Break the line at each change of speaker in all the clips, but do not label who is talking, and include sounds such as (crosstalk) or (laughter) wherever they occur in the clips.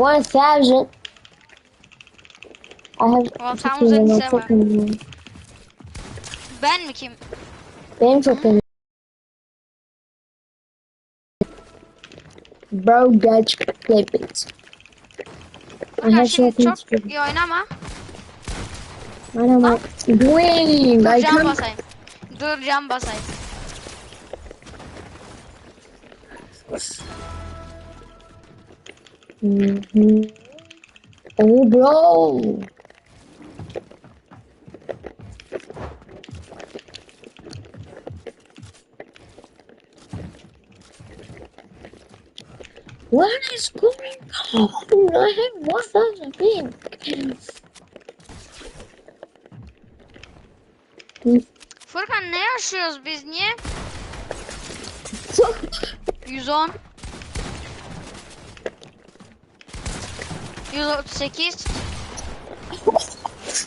One thousand. I have
One thousand seven. Ben mi kim?
Benim eminim. Bro, Dutch
Furkan
have
şimdi çok iyi oynama.
I doing?
Dur cam basayım. Dur cam basayım.
Mhm. Oh, bro. What is going on? I have one thousand ping.
Furkan ne yaşıyoruz biz niye? (laughs) 110 138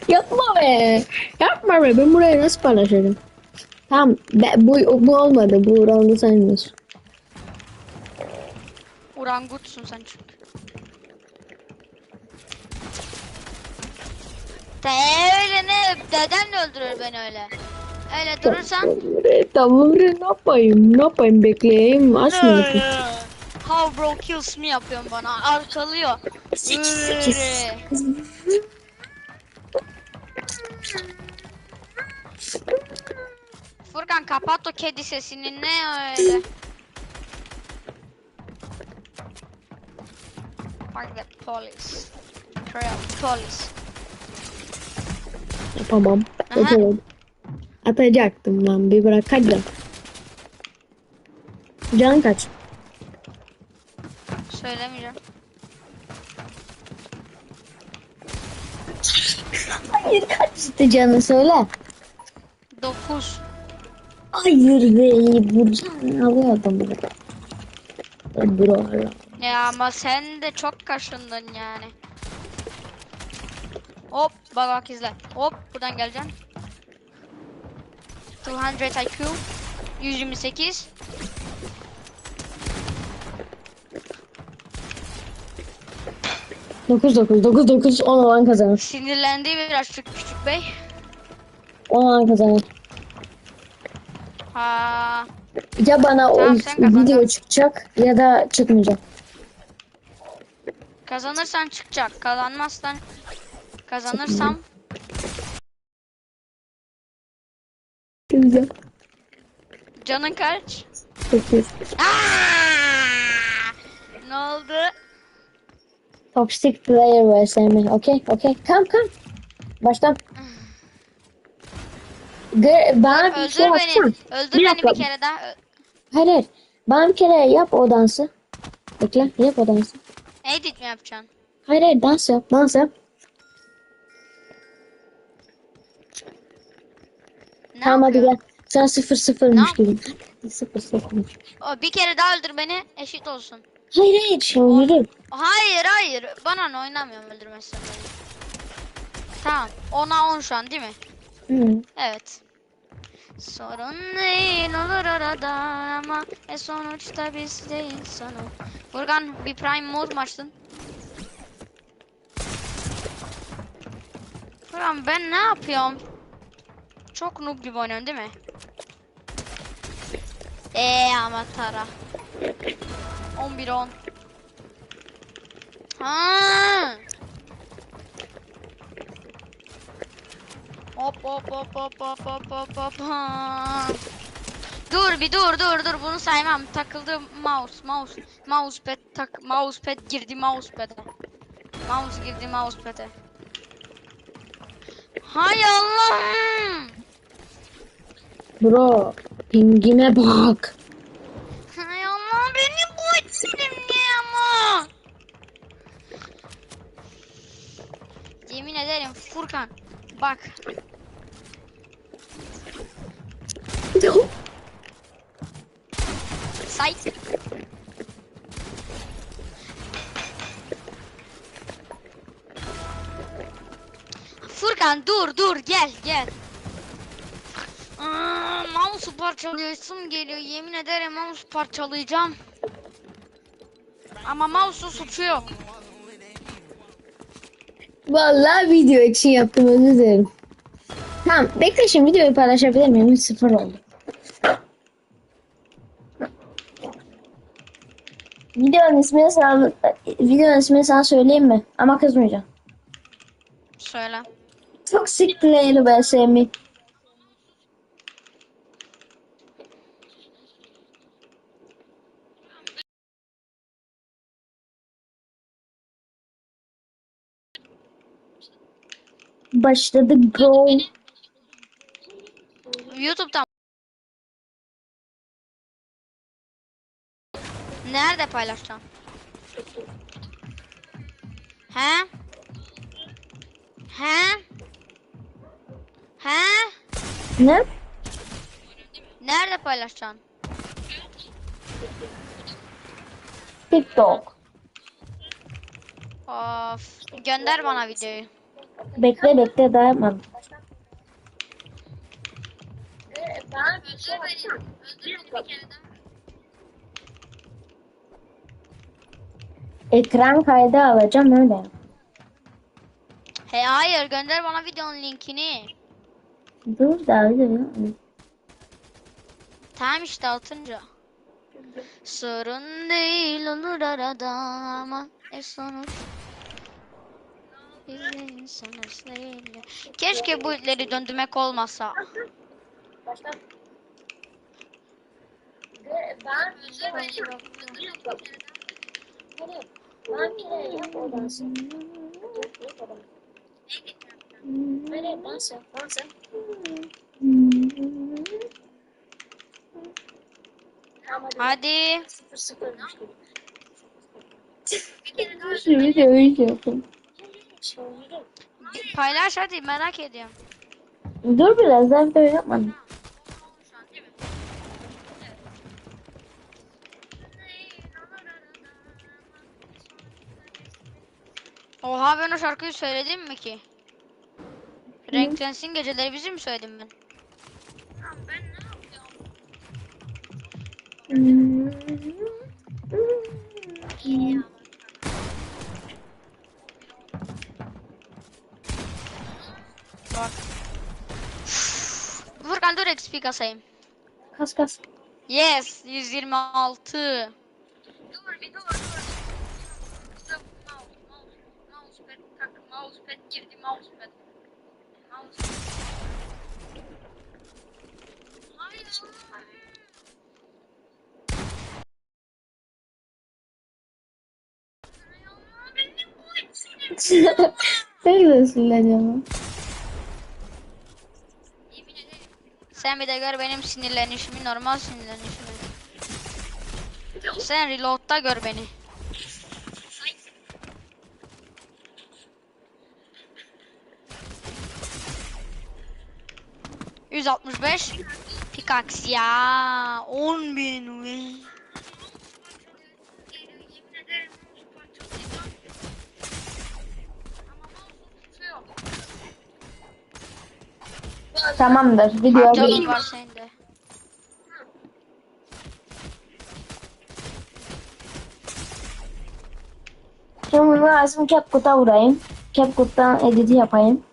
Yapma be. Yapma be. Ben burayı nasıl paylaşırım? Tamam. be- bu, bu olmadı. Bu roundu saymıyoruz.
Urangutsun sen çünkü. De öyle ne? Deden de öldürür beni öyle. Öyle durursan
Tamam ne yapayım? Ne yapayım bekleyeyim. Açmıyorsun.
How bro kills me yapıyorsun bana. Arkalıyor. Öyle. Furkan kapat o kedi sesini ne öyle. Fuck the police. Trail police.
Yapamam.
Aha.
Atacaktım lan bir bırak hadi. Can kaç?
Söylemeyeceğim.
Hayır kaçtı canı söyle.
9.
Hayır be vuracağım. Alıyor adamı. E, Bro.
Ya ama sen de çok kaşındın yani. Hop bak bak izle. Hop buradan geleceğim. 200 IQ 128
Dokuz dokuz dokuz dokuz on olan kazanır.
Sinirlendi biraz küçük küçük bey.
On olan kazanır.
Ha,
Ya bana o
Tamam, sen kazandın.
video çıkacak ya da çıkmayacak.
kazanırsan çıkacak. Kazanmazsan kazanırsam
Güzel.
canın kaç? Aa! Ne oldu?
Toxic player vs me. Okay, okay. Come, come. Baştan. Gö- bana bir
Öldür
şey
beni.
yapsana.
Öldür
Bir
beni
dakika.
bir kere daha.
Hayır, hayır. Bana bir kere yap o dansı. Bekle, yap o dansı.
Edit mi yapacaksın?
Hayır, hayır, dans yap, dans yap.
Ne
tamam hadi
yapıyorsun?
gel. Sen sıfır sıfırmış gibi. Hadi sıfır sıfırmış.
O, Bir kere daha öldür beni eşit olsun.
Hayır, hayır, şimdi.
Hayır hayır bana ne oynamıyorum öldürmezsen beni. Tamam 10'a 10 şu an değil mi?
Hı.
Evet. Sorun değil olur arada ama e sonuçta biz de insanız. Furkan bir prime mod mu açtın? Furkan ben ne yapıyorum? Çok noob gibi oynuyorum değil mi? Eee ama tara. 11 10. Ha. Hop hop hop hop hop hop hop hop. Dur bir dur dur dur bunu saymam. Takıldı mouse mouse mousepad tak mousepad girdi mousepad'e. Mouse girdi mousepad'e. Hay Allah'ım.
Bro, pingime bak.
Hay Allah beni bu etmedim niye ama? Yemin ederim Furkan bak say Furkan dur dur gel gel. Aa, mouse'u parçalayasım geliyor. Yemin ederim mouse parçalayacağım. Ama mouse'un suçu yok.
Vallahi video için yaptım özür dilerim. Tamam bekle şimdi videoyu paylaşabilir miyim? Sıfır oldu. Videonun ismini sana, videonun ismini sana söyleyeyim mi? Ama kızmayacağım.
Söyle.
Toxic Player BSM. Başladı go.
YouTube'dan. Nerede paylaşacaksın? He? He? He?
Ne?
Nerede paylaşacaksın?
TikTok.
Of. Gönder bana videoyu.
Bekle bekle daha yapmadım. Ekran kaydı alacağım öyle.
He hayır gönder bana videonun linkini.
Dur da öyle.
Tamam işte altınca. Sorun değil olur arada ama ne sonuç. Bir insan özleriyle. Keşke bu itleri döndürmek olmasa. Hadi.
Şu videoyu şey yapayım.
Paylaş hadi merak ediyorum.
Dur biraz daha video yapmadım.
Oha ben o şarkıyı söyledim mi ki? Renklensin geceleri bizim mi söyledim ben? Bak. Furkan dur XP kasayım.
Kas kas.
Yes 126.
Dur bir dur dur. Stop mouse mouse mousepad girdi mousepad. Mousepad. Hayır. (laughs) Benim bu hepsini
ne güzel sinirleniyorum.
yemin ederim.
Sen bir de gör benim sinirlenişimi normal sinirlenişimi. Sen reload'da gör beni. ...165... Pickaxe ya... ...10 bin... ve-
Yemin ederim mouse parçalıydı. Ama mouse tutuyor.
Tamamdır. Video
Canın
bitti.
var senin de.
Şimdi lazım CapCut'a vurayım. CapCut'tan editi yapayım.